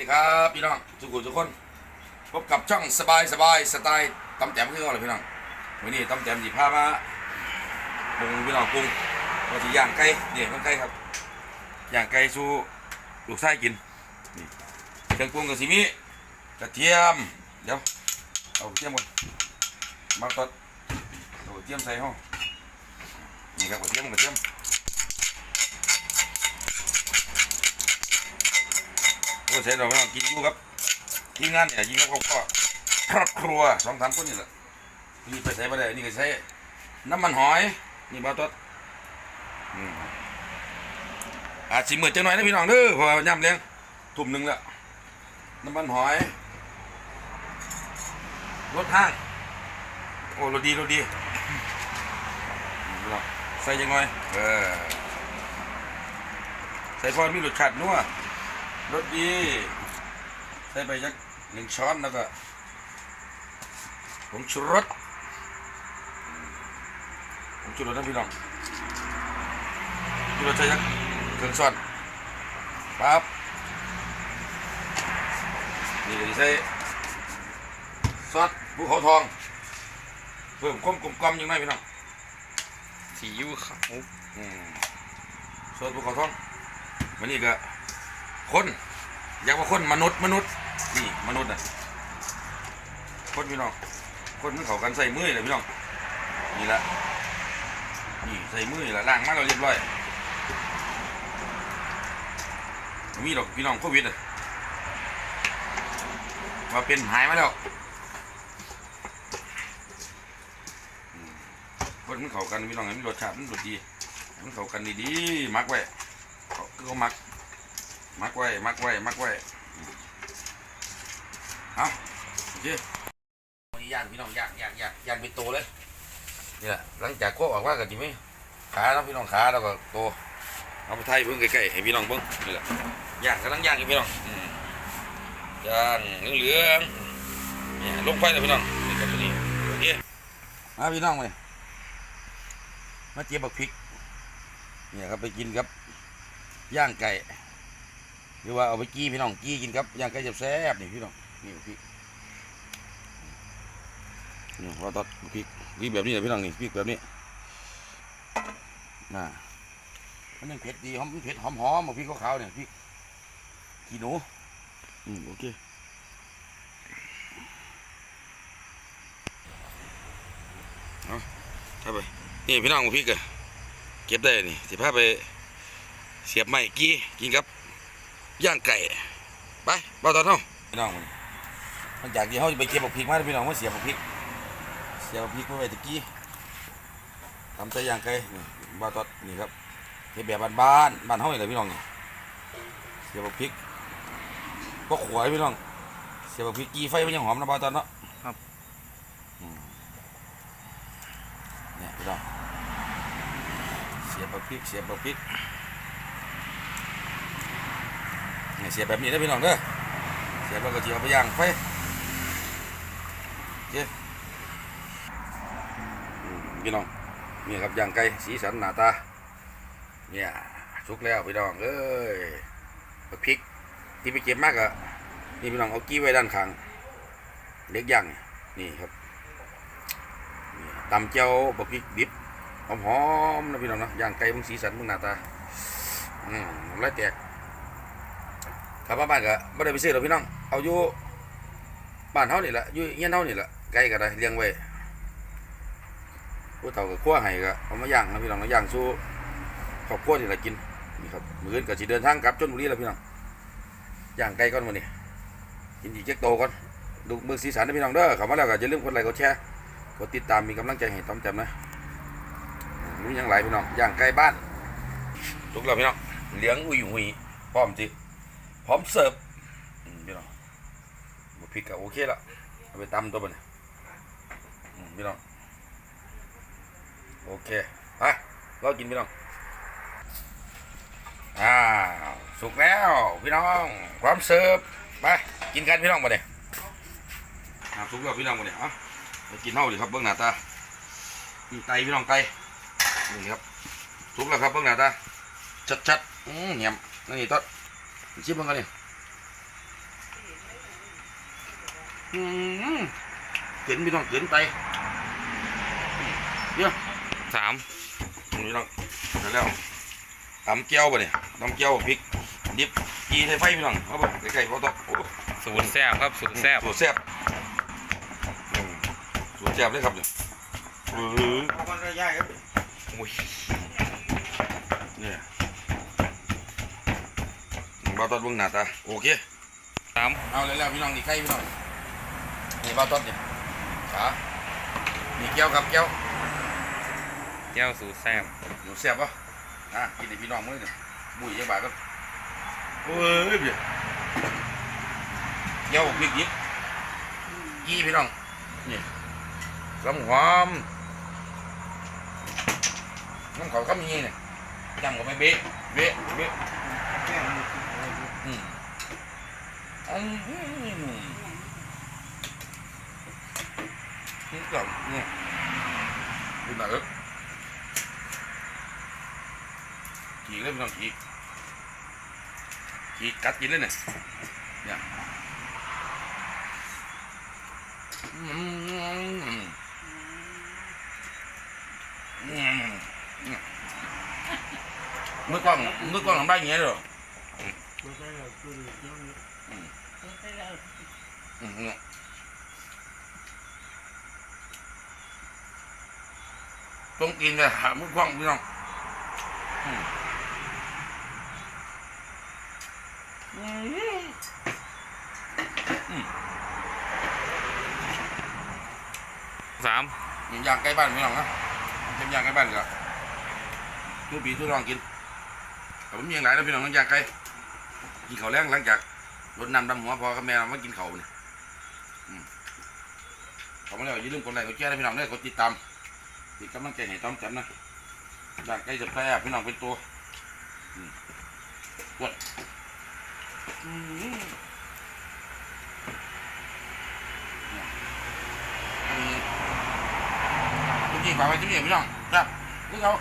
ดีครับพี่น้องทุกคนทุกคน พบกับช่องสบายสบายสไตล์ตำแจมขึ้นก่อนเลยพี่น้องวันนี้ตำแจมหยิบผ้ามาปรุงพี่น้องปรุงว่าที่ย่างไก่เนี่ยมันไก่ครับย่างไก่สู้ลูกไส้กินนี่เครื่องปรุงกับซีมิกระเทียมเดี๋ยวเอากระเทียมก่อนมาตัดเอากระเทียมใส่ห้องนี่ครับกระเทียมกระเทียม ก็ใช้เราไม่ต้องกินอยู่ครับทีมงานเนี่ยยิงกับครอบครัวครอบครัวสองสามคนนี่แหละนี่ไปใช้มาได้นี่ก็ใช้น้ำมันหอยนี่บาตดอืมอาจสิมือจังหน่อยนะพี่น้องเด้อพราะว่าย่ำเลี้ยงทุ่มหนึ่งแล้วน้ำมันหอยรถห้างโอ้รถดีรถดีใส่ยังไงเออใส่พอมีรสชาตินัว รสดีใส่ไปสักหนึ่งช้อนแล้วก็ผงชูรสผงชูรสนะพี่น้องชูรสใส่สักครึ่งช้อนปั๊บนี่ก็สิใส่ซอสภูเขาทอง เพิ่มความกลมกล่อมยังไงพี่น้องสีอิ๊วขาวอืมซอสภูเขาทองวันนี้ก็ คนอยากว่าคนมนุษย์มนุษย์นี่มนุษย์น่ะคนพี่น้องคนมันเขากันใส่มือเลยพี่น้องนี่ละนี่ใส่มือละล้างมาเราเรียบร้อยบ่มีดอกพี่น้องโควิดอะมาเป็นหายมาแล้วคนมันเขากันพี่น้องให้มันรสชาติมันรสดีมันเขากันดีๆมักไว้เขาคือเขามัก มักไว้ มักไว้ มักไว้เอาโอเควันนี้ย่างพี่น้องย่างย่างย่างย่างเป็นโตเลยนี่แหละหลังจากโคออกว่ากันดีไหมขาเนาะพี่น้องขาแล้วก็โตเอาไปไทยเพิ่งใกล้ๆให้พี่น้องเพิ่งนี่แหละย่างกำลังย่างอยู่พี่น้องย่างเหลืองๆเนี่ยลงไฟเลยพี่น้องนี่กับตัวนี้โอเคมาพี่น้องเลยมาเจียบบักพริกเนี่ยครับไปกินครับย่างไก่ หรือว่าเอาไปกี้พี่น้องกี้กินครับย่างไก่แซ่บๆนี่พี่น้องนี่พริกนี่ว่าตอดพริกพริกแบบนี้นะพี่น้องนี่พริกแบบนี้น่ะมันยังเผ็ดดีหอมเผ็ดหอมหอมพริกขาวๆเนี่ยพริกขี้หนูอืมโอเคเอาไปนี่พี่น้องพริกอะเก็บได้นี่สิพาไปเสียบไม้กี้กินครับ ย่างไก่ ไปเบาตอนเท่าพี่น้องมันมันจากที่เขาจะไปเก็บบักพริกมาพี่น้องมาเสียบบักพริก เสียบบักพริกมาไว้ตะกี้ทำใส่ย่างไก่นี่เบาตอนนี่ครับเก็บแบบบ้านๆบ้านเฮานี่แหละพี่น้องนี่เสียบบักพริกก็ขวายพี่น้อง เสียบบักพริกกี้ไฟมันยังหอมนะเบาตอนเนาะอืมเนี่ยพี่น้องเสียบบักพริกเสียบบักพริก เสียบแบบนี้นะพี่น้องเด้อเสียบแล้วก็จะเอาไปย่างไฟโอเคพี่น้องนี่ครับย่างไก่สีสันหน้าตาเนี่ยสุกแล้วพี่น้องเอ้ยบักพริกที่ไปเก็บมากอะนี่พี่น้องเอากี้ไว้ด้านข้างเล็กย่างนี่ครับตำเจียวบักพริกดิบหอมๆนะพี่น้องนะย่างไก่มึงสีสันมึงหน้าตาอืมแล้วแจก ครับบ้านก็ไม่ได้ไปซื้อหรอกพี่น้อง เอาอยู่บ้านเฮานี่แหละอยู่เงี้ยเฮานี่แหละไก่ก็ได้เลี้ยงไว้ผู้เฒ่าก็คั่วให้ก็เอามาย่างนะพี่น้องนะย่างสู้ครอบครัวนี่แหละกินนี่ครับมื้อก็สิเดินทางกลับชลบุรีแล้วพี่น้องย่างไก่ก่อนมื้อนี้กินอีกเจ๊กโตก่อนดูมือสีสันนะพี่น้องเด้อเข้ามาแล้วก็อย่าลืมกดไลค์กดแชร์กดติดตามมีกำลังใจให้ต้อมจำนะอืมมีหยังหลพี่น้องย่างไก่บ้านทุกแล้วพี่น้องเลี้ยงอุ้ยหุยพร้อมจิ ร้อมเสิร์ฟพี่น้องบพริกก็โอเคแล้วเอาไปตำตัวมันพี่น้องโอเคไปรากินพี่น้องอ้าวสุกแล้ว พี่น้องพร้อมเสิร์ฟไปกินกันพี่น้องมาเดี๋ยวสุกแล้วพี่น้องมาเดี๋ยอะไปกินเท่าดิครับเบื้องหน้าตาไตพี่น้องไตนี่ครับสุกแล้วครับเบื้องหน้าตาชัดๆอืมเหี่ยมนี่ต้น ชิมมันกันนี่อืมเกินพี่น้องเกินไปเดี๋ยวสามพี่น้องเดี๋ยวแล้วตำเกี๊ยวป่ะเนี่ยตำเกี๊ยวพริกดิบกีใส่ไฟพี่น้องเขาบอกใกล้ๆพอต้องโอ้ศูนย์แซ่บครับศูนย์แซ่บสูตรแซ่บอืมสูตรแซ่บเลยครับเนี่ยเออเอามันระยะครับอุ้ยเนี่ย บ่าต้นเบิ่งหน้าตาโอเคสามเอาเลยแล้วพี่น้องนี่ไข่พี่น้องนี่บ่าวต้นนี่ขานี่เกี๊ยวครับเกี๊ยวแก้วศูแซ่บหนูแซ่บปะอะกินให้พี่น้องมื้อนี่บุ้ยจังบาทครับเอ้ยเบี้ยเกี๊ยวพริกดิบยี่พี่น้องนี่ลำหอมน้ำเขาก็มีเนี่ยยำกับไปเบ๊ะเบ๊ะเบ๊ะ อืมอืมนี่ก่อนนี่ยดูหน่อยเอ้ยขี่เลยพี่น้องขี่ขี่กัดกินเลยเนี่ยเนี่ยอืมอืมอืมมือกล้องมือกล้องทำได้อย่างเงี้ยหรอ มันก็เลยคือเรื่องนี้ อืม เนี่ยต้องกินเลยหามือกล้องพี่น้องอืมอืมอืมสามย่างใกล้บ้านพี่น้องนะเป็นย่างใกล้บ้านเหรอทุกปีทุกน้องกินแต่ผมมีอย่างไรนะพี่น้องต้องย่างไกลกินข้าวแรงหลังจากรดน้ำดำหัวพอกับแม่มากินข้าวเนี่ย อืมขอบคุณแล้วอย่าลืมกดไลค์กดแชร์นะพี่น้องด้วยกดติดตามติดกำลังใจให้ต้อมแจมนะอยางใกล้จะแพ้พี่น้องเป็นตัวกดอืมเนี่ฝากไว้ที่นี่พี่น้องครับนี่เขา